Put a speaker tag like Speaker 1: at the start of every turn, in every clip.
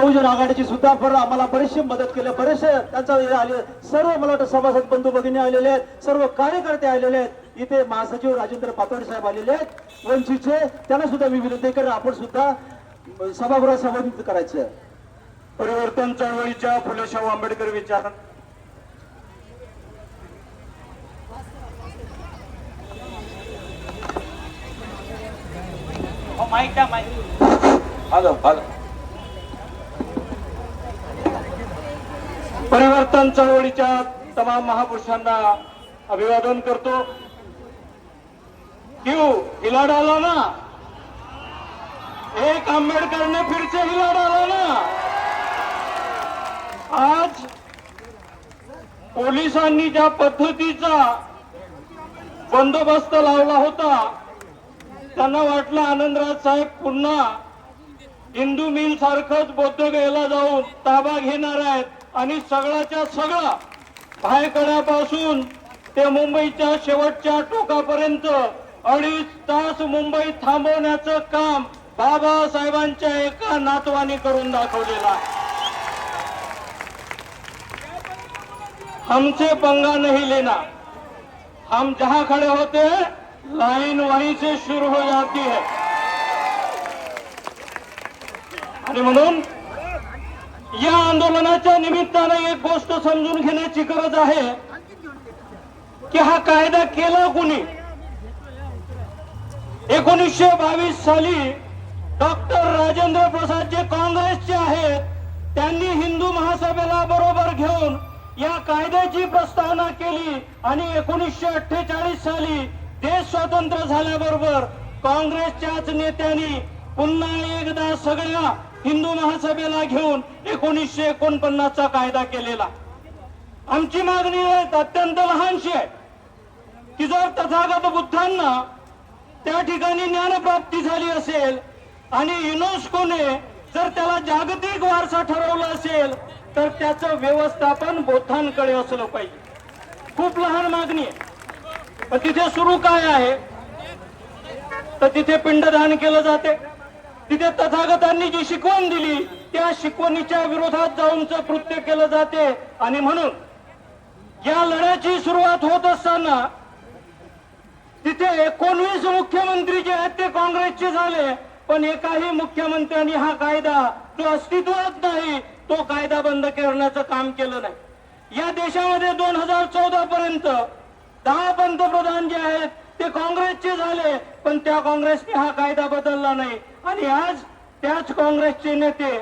Speaker 1: बहुजन आघाडीची सुद्धा बरं आम्हाला बरेचशी मदत केली. बरेचसे त्यांचा आले सर्व मला वाटतं सभासद बंधू भगिनी आलेले आहेत सर्व कार्यकर्ते आलेले आहेत. इथे महासचिव राजेंद्र पाटोडे साहेब आलेले आहेत. वंचितचे त्यांना सुद्धा मी विनंती करेन आपण सुद्धा सभागृहात संबोधित करायचं.
Speaker 2: परिवर्तन चळवळीच्या फुले शाहू आंबेडकर विचार.
Speaker 3: हॅलो हॅलो
Speaker 2: परिवर्तन चळवळीच्या तमाम महापुरुषांना अभिवादन करतो. क्यू हिला डाला ना? एक आंबेडकरने फिरचे हिला डाला ना? आज पोलिसांनी ज्या पद्धतीचा बंदोबस्त लावला होता त्यांना वाटलं आनंदराज साहेब पुन्हा हिंदू मिल सारखंच बौद्धगयेला जाऊन ताबा घेणार आहेत. आणि सगळ्याच्या सगळा भायकड्यापासून ते मुंबईच्या शेवटच्या टोकापर्यंत अडीच तास मुंबई थांबवण्याचं काम बाबासाहेबांच्या एका नातवाने करून दाखवलेला हमसे पंगा नहीं लेना. हम जहां खड़े होते हैं लाइन वहीं से शुरू हो जाती है. आणि म्हणून या आंदोलनाच्या निमित्तानं एक गोष्ट समजून घेण्याची गरज आहे की हा कायदा केला कुणी? एकोणीसशे बावीस साली डॉक्टर राजेंद्र प्रसाद जे काँग्रेसचे आहेत त्यांनी हिंदू महासभेला बरोबर घेऊन या कायद्याची प्रस्तावना केली आणि एकोणीसशे अठ्ठेचाळीस साली देश स्वतंत्र झाल्याबरोबर काँग्रेसच्याच नेत्यांनी पुन्हा एकदा सगळ्या हिंदू महासभेला घेऊन एकोणीसशे एकोणपन्नासचा कायदा केलेला. आमची मागणी अत्यंत लहानशी आहे की जर तथागत बुद्धांना त्या ठिकाणी ज्ञानप्राप्ती झाली असेल आणि युनेस्कोने जर त्याला जागतिक वारसा ठरवला असेल तर त्याचं व्यवस्थापन बौद्धांकडे असलं पाहिजे. खूप लहान मागणी आहे. पण तिथे सुरू काय आहे? तर तिथे पिंडदान केलं जाते. तिथे तथागतांनी जी शिकवण दिली त्या शिकवणीच्या विरोधात जाऊनच कृत्य केलं जाते. आणि म्हणून या लढ्याची सुरुवात होत असताना तिथे एकोणवीस मुख्यमंत्री जे आहेत ते काँग्रेसचे झाले पण एकाही मुख्यमंत्र्यांनी हा कायदा जो अस्तित्वात नाही तो कायदा बंद करण्याचं काम केलं नाही. या देशामध्ये दोन हजार चौदा पर्यंत दहा पंतप्रधान जे आहेत ते काँग्रेसचे झाले पण त्या काँग्रेसने हा कायदा बदलला नाही. आणि आज त्याच काँग्रेसचे नेते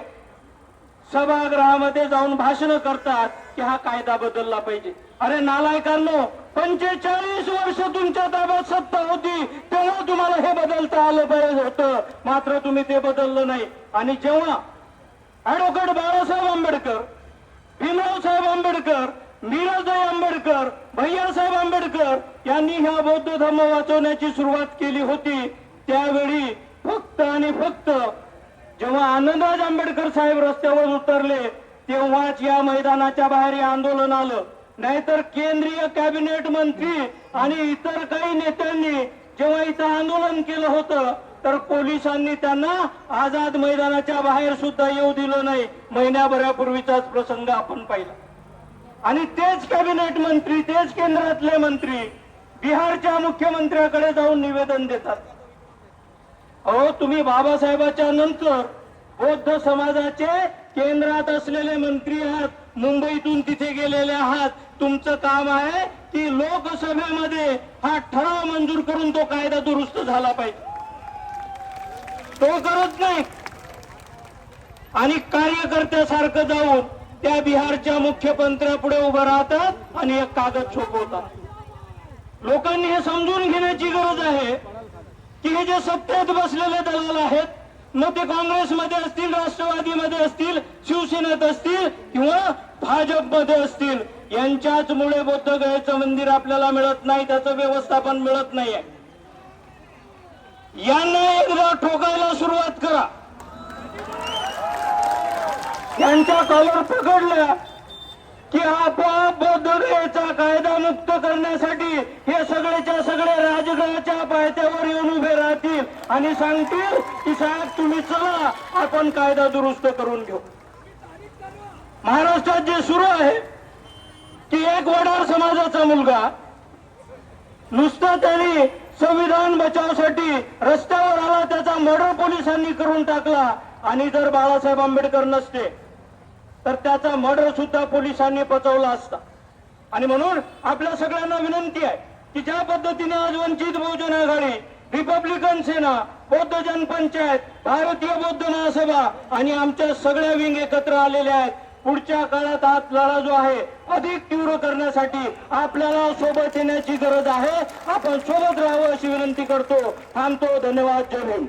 Speaker 2: सभागृहामध्ये जाऊन भाषण करतात की हा कायदा बदलला पाहिजे. अरे नालायकांनो पंचेचाळीस वर्ष तुमच्या ताब्यात सत्ता होती तेव्हा तुम्हाला हे बदलता आलं पाहिजे होतं. मात्र तुम्ही ते बदललं नाही. आणि जेव्हा ऍडव्होकेट बाळासाहेब आंबेडकर भीमराव साहेब आंबेडकर मीराबाई आंबेडकर भैयासाहेब आंबेडकर यांनी ह्या बौद्ध धर्म वाचवण्याची सुरुवात केली होती. त्यावेळी फक्त आणि फक्त जेव्हा आनंदराज आंबेडकर साहेब रस्त्यावर उतरले तेव्हाच या मैदानाच्या बाहेर हे आंदोलन आलं. नाहीतर केंद्रीय कॅबिनेट मंत्री आणि इतर काही नेत्यांनी जेव्हा इथं आंदोलन केलं होतं तर पोलिसांनी त्यांना आझाद मैदानाच्या बाहेर सुद्धा येऊ दिलं नाही. महिन्याभरापूर्वीचाच प्रसंग आपण पाहिला. आणि तेच कॅबिनेट मंत्री तेच केंद्रातले मंत्री बिहारच्या मुख्यमंत्र्याकडे जाऊन निवेदन देतात. अहो तुम्ही बाबासाहेबाच्या नंतर बौद्ध समाजाचे केंद्रात असलेले मंत्री आहात मुंबईतून तिथे गेलेले आहात. तुमचं काम आहे की लोकसभेमध्ये हा ठराव मंजूर करून तो कायदा दुरुस्त झाला पाहिजे. तो करत नाही. आणि कार्यकर्त्यासारखं जाऊन त्या बिहारच्या मुख्यमंत्र्यापुढे उभं राहतात आणि एक कागद छोपवतात लोकांनी हे समजून घेण्याची गरज आहे की हे जे सत्तेत बसलेले दलाल आहेत मग ते काँग्रेसमध्ये असतील राष्ट्रवादीमध्ये असतील शिवसेनेत असतील किंवा भाजपमध्ये असतील यांच्याच मुळे बौद्ध गयेचं मंदिर आपल्याला मिळत नाही त्याचं व्यवस्थापन मिळत नाहीये. यांना एकदा ठोकायला सुरुवात करा. त्यांच्या कॉलर पकडला की आपोआप बौद्ध कायदा मुक्त करण्यासाठी हे सगळेच्या सगळे राजगडाच्या पायथ्यावर येऊन उभे राहतील. आणि सांगतील की साहेब तुम्ही चला आपण कायदा दुरुस्त करून घेऊ. महाराष्ट्रात जे सुरू आहे की एक वडार समाजाचा मुलगा. नुसता त्यांनी संविधान बचावसाठी रस्त्यावर आला त्याचा मर्डर पोलिसांनी करून टाकला. आणि जर बाळासाहेब आंबेडकर नसते तर त्याचा मर्डर सुद्धा पोलिसांनी पचवला असता. आणि म्हणून आपल्या सगळ्यांना विनंती आहे की ज्या पद्धतीने आज वंचित बहुजन आघाडी रिपब्लिकन सेना बौद्ध जनपंचायत भारतीय बौद्ध महासभा आणि आमच्या सगळ्या विंग एकत्र आलेल्या आहेत पुढच्या काळात हा लढा जो आहे अधिक तीव्र करण्यासाठी आपल्याला सोबत येण्याची गरज आहे. आपण सोबत राहावं अशी विनंती करतो. थांबतो. धन्यवाद. जय भीम